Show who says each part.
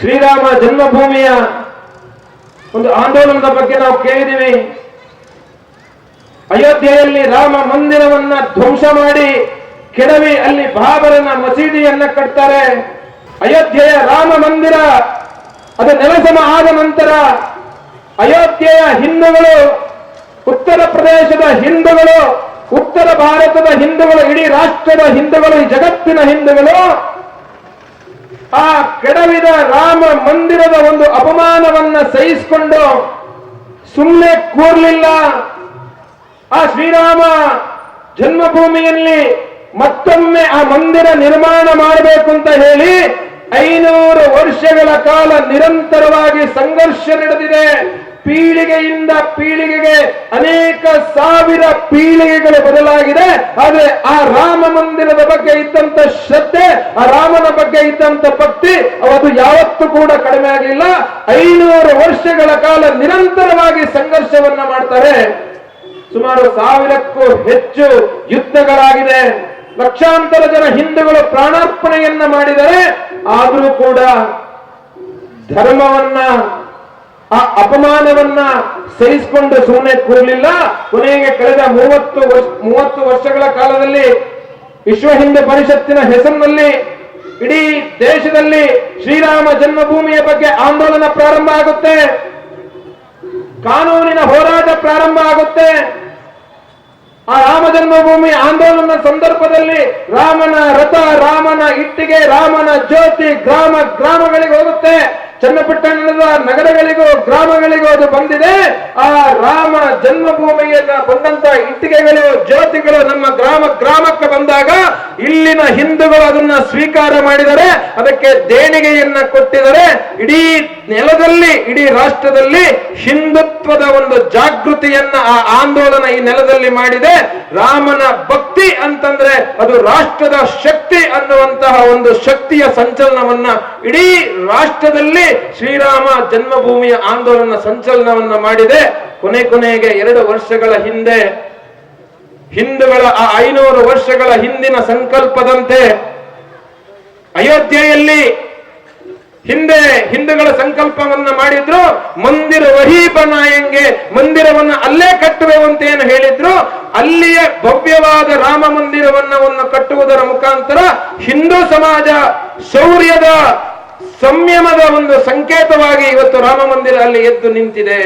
Speaker 1: ಶ್ರೀರಾಮ ಜನ್ಮಭೂಮಿಯ ಒಂದು ಆಂದೋಲನದ ಬಗ್ಗೆ ನಾವು ಕೇಳಿದ್ದೀವಿ. ಅಯೋಧ್ಯೆಯಲ್ಲಿ ರಾಮ ಮಂದಿರವನ್ನ ಧ್ವಂಸ ಮಾಡಿ ಕೆಡವಿ ಅಲ್ಲಿ ಬಾಬರನ ಮಸೀದಿಯನ್ನ ಕಟ್ತಾರೆ. ಅಯೋಧ್ಯೆಯ ರಾಮ ಮಂದಿರ, ಅದು ನೆಲಸಮ ಆದ ನಂತರ ಅಯೋಧ್ಯೆಯ ಹಿಂದೂಗಳು, ಉತ್ತರ ಪ್ರದೇಶದ ಹಿಂದೂಗಳು, ಉತ್ತರ ಭಾರತದ ಹಿಂದೂಗಳು, ಇಡೀ ರಾಷ್ಟ್ರದ ಹಿಂದೂಗಳು, ಈ ಜಗತ್ತಿನ ಹಿಂದೂಗಳು ಆ ಕೆಡವಿದ ರಾಮ ಮಂದಿರದ ಒಂದು ಅಪಮಾನವನ್ನ ಸಹಿಸಿಕೊಂಡು ಸುಮ್ಮನೆ ಕೂರ್ಲಿಲ್ಲ. ಆ ಶ್ರೀರಾಮ ಜನ್ಮಭೂಮಿಯಲ್ಲಿ ಮತ್ತೊಮ್ಮೆ ಆ ಮಂದಿರ ನಿರ್ಮಾಣ ಮಾಡಬೇಕು ಅಂತ ಹೇಳಿ ಐನೂರು ವರ್ಷಗಳ ಕಾಲ ನಿರಂತರವಾಗಿ ಸಂಘರ್ಷ ನಡೆದಿದೆ. ಪೀಳಿಗೆಯಿಂದ ಪೀಳಿಗೆಗೆ ಅನೇಕ ಸಾವಿರ ಪೀಳಿಗೆಗಳು ಬದಲಾಗಿದೆ ಆದ್ರೆ ಆ ರಾಮ ಮಂದಿರದ ಬಗ್ಗೆ ಇದ್ದಂತ ಶ್ರದ್ಧೆ, ಆ ರಾಮನ ಬಗ್ಗೆ ಇದ್ದಂತ ಭಕ್ತಿ, ಅದು ಯಾವತ್ತೂ ಕೂಡ ಕಡಿಮೆ ಆಗಲಿಲ್ಲ. ಐನೂರು ವರ್ಷಗಳ ಕಾಲ ನಿರಂತರವಾಗಿ ಸಂಘರ್ಷವನ್ನ ಮಾಡ್ತಾರೆ. ಸುಮಾರು ಸಾವಿರಕ್ಕೂ ಹೆಚ್ಚು ಯುದ್ಧಗಳಾಗಿದೆ. ಲಕ್ಷಾಂತರ ಜನ ಹಿಂದೂಗಳು ಪ್ರಾಣಾರ್ಪಣೆಯನ್ನ ಮಾಡಿದರೆ ಆದರೂ ಕೂಡ ಧರ್ಮವನ್ನ ಆ ಅಪಮಾನವನ್ನ ಸಹಿಸಿಕೊಂಡು ಸುಮ್ಮನೆ ಕೂರಲಿಲ್ಲ. ಕೊನೆಗೆ ಕಳೆದ ಮೂವತ್ತು ವರ್ಷ, ಮೂವತ್ತು ವರ್ಷಗಳ ಕಾಲದಲ್ಲಿ ವಿಶ್ವ ಹಿಂದೂ ಪರಿಷತ್ತಿನ ಹೆಸರಿನಲ್ಲಿ ಇಡೀ ದೇಶದಲ್ಲಿ ಶ್ರೀರಾಮ ಜನ್ಮಭೂಮಿಯ ಬಗ್ಗೆ ಆಂದೋಲನ ಪ್ರಾರಂಭ ಆಗುತ್ತೆ. ಕಾನೂನಿನ ಹೋರಾಟ ಪ್ರಾರಂಭ ಆಗುತ್ತೆ. ಆ ರಾಮ ಜನ್ಮಭೂಮಿ ಆಂದೋಲನ ಸಂದರ್ಭದಲ್ಲಿ ರಾಮನ ರಥ, ರಾಮನ ಇಟ್ಟಿಗೆ, ರಾಮನ ಜ್ಯೋತಿ, ಗ್ರಾಮ, ಗ್ರಾಮಗಳಿಗೆ ಹೋಗುತ್ತೆ. ಚನ್ನಪಟ್ಟಣದ ನಗರಗಳಿಗೂ ಗ್ರಾಮಗಳಿಗೂ ಅದು ಬಂದಿದೆ. ಆ ರಾಮ ಜನ್ಮಭೂಮಿಯನ್ನ ಬಂದಂತ ಇಟ್ಟಿಗೆಗಳು ಜ್ಯೋತಿಗಳು ನಮ್ಮ ಗ್ರಾಮ ಗ್ರಾಮಕ್ಕೆ ಬಂದಾಗ ಇಲ್ಲಿನ ಹಿಂದೂಗಳು ಅದನ್ನ ಸ್ವೀಕಾರ ಮಾಡಿದರೆ, ಅದಕ್ಕೆ ದೇಣಿಗೆಯನ್ನ ಕೊಟ್ಟಿದರೆ, ಇಡೀ ನೆಲದಲ್ಲಿ, ಇಡೀ ರಾಷ್ಟ್ರದಲ್ಲಿ ಹಿಂದುತ್ವದ ಒಂದು ಜಾಗೃತಿಯನ್ನ ಆ ಆಂದೋಲನ ಈ ನೆಲದಲ್ಲಿ ಮಾಡಿದೆ. ರಾಮನ ಭಕ್ತಿ ಅಂತಂದ್ರೆ ಅದು ರಾಷ್ಟ್ರದ ಶಕ್ತಿ ಅನ್ನುವಂತಹ ಒಂದು ಶಕ್ತಿಯ ಸಂಚಲನವನ್ನ ಇಡೀ ರಾಷ್ಟ್ರದಲ್ಲಿ ಶ್ರೀರಾಮ ಜನ್ಮಭೂಮಿಯ ಆಂದೋಲನ ಸಂಚಲನವನ್ನ ಮಾಡಿದೆ. ಕೊನೆ ಕೊನೆಗೆ ಎರಡು ವರ್ಷಗಳ ಹಿಂದೆ, ಹಿಂದೂಗಳ ಆ ಐನೂರು ವರ್ಷಗಳ ಹಿಂದಿನ ಸಂಕಲ್ಪದಂತೆ ಅಯೋಧ್ಯೆಯಲ್ಲಿ ಹಿಂದೆ ಹಿಂದೂಗಳ ಸಂಕಲ್ಪವನ್ನ ಮಾಡಿದ್ರು, ಮಂದಿರ ವಹಿ ಬನಾಯಂಗೆ ಮಂದಿರವನ್ನ ಅಲ್ಲೇ ಕಟ್ಟುವೆವು ಅಂತ ಏನು ಹೇಳಿದ್ರು, ಅಲ್ಲಿಯ ಭವ್ಯವಾದ ರಾಮ ಮಂದಿರವನ್ನ ಕಟ್ಟುವುದರ ಮುಖಾಂತರ ಹಿಂದೂ ಸಮಾಜ ಶೌರ್ಯದ ಸಂಯಮದ ಒಂದು ಸಂಕೇತವಾಗಿ ಇವತ್ತು ರಾಮ ಮಂದಿರ ಅಲ್ಲಿ ಎದ್ದು ನಿಂತಿದೆ.